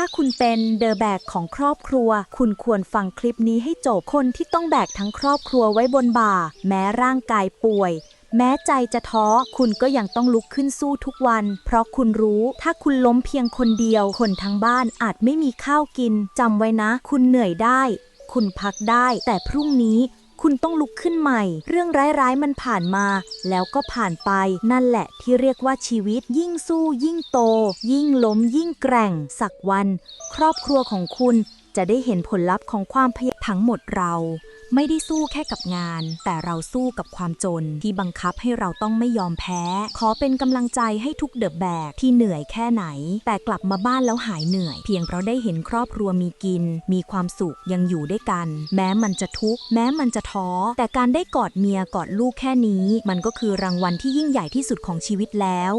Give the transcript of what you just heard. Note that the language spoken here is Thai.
ถ้าคุณเป็นเดอะแบกของครอบครัว คุณควรฟังคลิปนี้ให้จบคนที่ต้องแบกทั้งครอบครัวไว้บนบ่า แม้ร่างกายป่วย แม้ใจจะท้อ คุณก็ยังต้องลุกขึ้นสู้ทุกวัน เพราะคุณรู้ถ้าคุณล้มเพียงคนเดียว คนทั้งบ้านอาจไม่มีข้าวกินจำไว้นะ คุณเหนื่อยได้ คุณพักได้ แต่พรุ่งนี้ คุณต้องลุกขึ้นใหม่ เรื่องร้ายๆมันผ่านมา แล้วก็ผ่านไป นั่นแหละที่เรียกว่าชีวิต ยิ่งสู้ยิ่งโต ยิ่งล้มยิ่งแกร่ง สักวัน ครอบครัวของคุณ จะได้เห็นผลลัพธ์ของความพยายามทั้งหมดเรา ไม่ได้สู้แค่กับงาน แต่เราสู้กับความจนที่บังคับให้เราต้องไม่ยอมแพ้ ขอเป็นกำลังใจให้ทุกเดอะแบกที่เหนื่อยแค่ไหน แต่กลับมาบ้านแล้วหายเหนื่อย เพียงเพราะได้เห็นครอบครัวมีกิน มีความสุขยังอยู่ด้วยกัน แม้มันจะทุกข์แม้มันจะท้อ แต่การได้กอดเมียกอดลูกแค่นี้ มันก็คือรางวัลที่ยิ่งใหญ่ที่สุดของชีวิตแล้ว